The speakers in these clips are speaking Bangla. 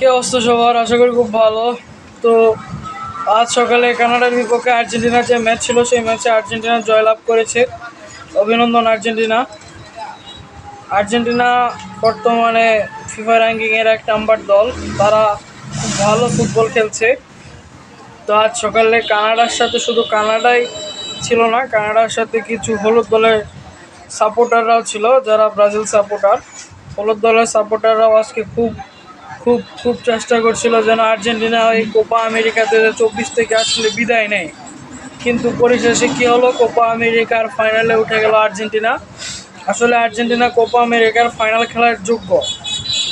কে অবস্থা সবার আশা করি খুব ভালো। তো আজ সকালে কানাডার বিপক্ষে আর্জেন্টিনার যে ম্যাচ ছিল, সেই ম্যাচে আর্জেন্টিনা জয়লাভ করেছে। অভিনন্দন আর্জেন্টিনা। আর্জেন্টিনা বর্তমানে ফিফা র্যাঙ্কিংয়ের এক নাম্বার দল। তারা খুব ভালো ফুটবল খেলছে। তো আজ সকালে কানাডার সাথে শুধু কানাডাই ছিল না, কানাডার সাথে কিছু হলুদ দলের সাপোর্টাররাও ছিল, যারা ব্রাজিল সাপোর্টার। হলুদ দলের সাপোর্টাররাও আজকে খুব খুব খুব চেষ্টা করছিল যেন আর্জেন্টিনা ওই কোপা আমেরিকা দু চব্বিশ থেকে আসলে বিদায় নেয়। কিন্তু পরিশেষে কী হলো? কোপা আমেরিকার ফাইনালে উঠে গেল আর্জেন্টিনা। আসলে আর্জেন্টিনা কোপা আমেরিকার ফাইনাল খেলার যোগ্য।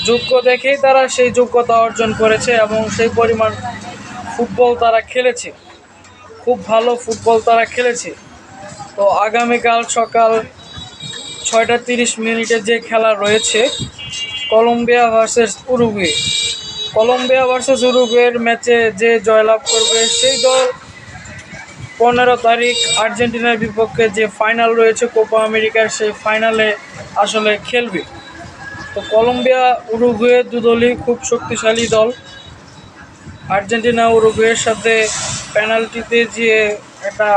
যোগ্য দেখেই তারা সেই যোগ্যতা অর্জন করেছে এবং সেই পরিমাণ ফুটবল তারা খেলেছে। খুব ভালো ফুটবল তারা খেলেছে। তো আগামীকাল সকাল ছয়টা তিরিশ মিনিটে যে খেলা রয়েছে Colombia versus Uruguay. Colombia versus উরুগুয়ের ম্যাচে যে জয়লাভ করবে, সেই দল পনেরো তারিখ আর্জেন্টিনার বিপক্ষে যে ফাইনাল রয়েছে কোপা আমেরিকার, সেই ফাইনালে আসলে খেলবে। তো কলম্বিয়া উরুগুয়ে দুদলই খুব শক্তিশালী দল। আর্জেন্টিনা উরুগুয়ের সাথে পেনাল্টিতে যে একটা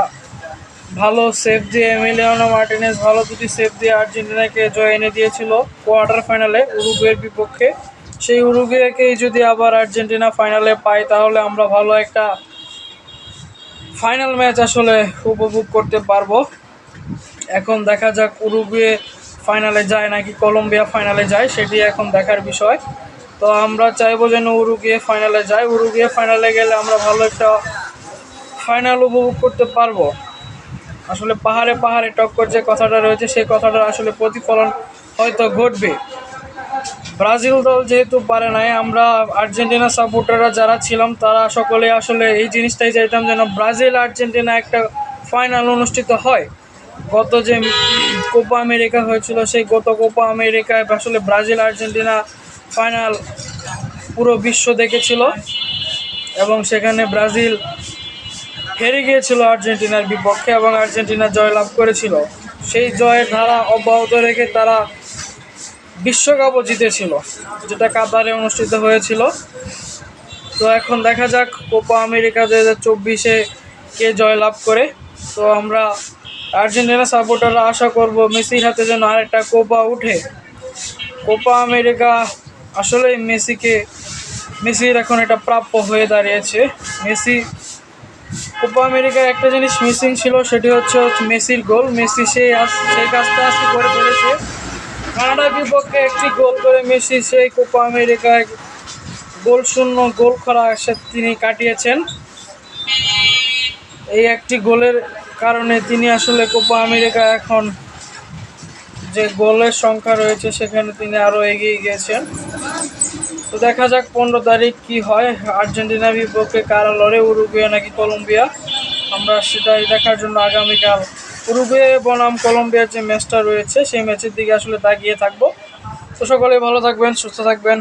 ভালো সেভ দিয়ে এমিলিয়ানো মার্টিনেজ ভালো দুটি সেভ দিয়ে আর্জেন্টিনাকে জয় এনে দিয়েছিল কোয়ার্টার ফাইনালে উরুগুয়ের বিপক্ষে। সেই উরুগুয়েকেই যদি আবার আর্জেন্টিনা ফাইনালে পায়, তাহলে আমরা ভালো একটা ফাইনাল ম্যাচ আসলে উপভোগ করতে পারব। এখন দেখা যাক উরুগুয়ে ফাইনালে যায় নাকি কলম্বিয়া ফাইনালে যায়, সেটি এখন দেখার বিষয়। তো আমরা চাইব যেন উরুগুয়ে ফাইনালে যায়। উরুগুয়ে ফাইনালে গেলে আমরা ভালো একটা ফাইনাল উপভোগ করতে পারব। আসলে পাহাড়ে পাহাড়ে টক্কর যে কথাটা রয়েছে, সেই কথাটার আসলে প্রতিফলন হয়তো ঘটবে। ব্রাজিল দল যেহেতু পারে নাই, আমরা আর্জেন্টিনা সাপোর্টাররা যারা ছিলাম, তারা সকলে আসলে এই জিনিসটাই চাইতাম যেন ব্রাজিল আর্জেন্টিনা একটা ফাইনাল অনুষ্ঠিত হয়। গত যে কোপা আমেরিকা হয়েছিল, সেই গত কোপা আমেরিকায় আসলে ব্রাজিল আর্জেন্টিনা ফাইনাল পুরো বিশ্ব দেখেছিল এবং সেখানে ব্রাজিল হেরে গিয়েছিল আর্জেন্টিনার বিপক্ষে এবং আর্জেন্টিনা জয়লাভ করেছিল। সেই জয়ের ধারা অব্যাহত রেখে তারা বিশ্বকাপও জিতেছিল, যেটা কাতারে অনুষ্ঠিত হয়েছিল। তো এখন দেখা যাক কোপা আমেরিকা দু হাজার চব্বিশে কে জয়লাভ করে। তো আমরা আর্জেন্টিনা সাপোর্টাররা আশা করব মেসির হাতে যেন আরেকটা কোপা উঠে। কোপা আমেরিকা আসলে মেসিকে, মেসির এখন এটা প্রাপ্য হয়ে দাঁড়িয়েছে। মেসি কোপা আমেরিকার একটা জিনিস মিসিং ছিল, সেটি হচ্ছে মেসির গোল। মেসি সেই সেই কাজটা আজকে করে ফেলেছে। কানাডার বিপক্ষে একটি গোল করে মেসি সেই কোপা আমেরিকায় গোল শূন্য, গোল করা তিনি কাটিয়েছেন। এই একটি গোলের কারণে তিনি আসলে কোপা আমেরিকা এখন যে গোলের সংখ্যা রয়েছে, সেখানে তিনি আরও এগিয়ে গিয়েছেন। তো দেখা যাক পনেরো তারিখ কি হয়। আর্জেন্টিনার বিপক্ষে কারা লড়ে, উরুগুয়ে নাকি কলম্বিয়া? আমরা সেটাই দেখার জন্য আগামীকাল উরুগুয়ে বনাম কলম্বিয়ার যে ম্যাচটা রয়েছে, সেই ম্যাচের দিকে আসলে তাকিয়ে থাকব। তো সকলে ভালো থাকবেন, সুস্থ থাকবেন।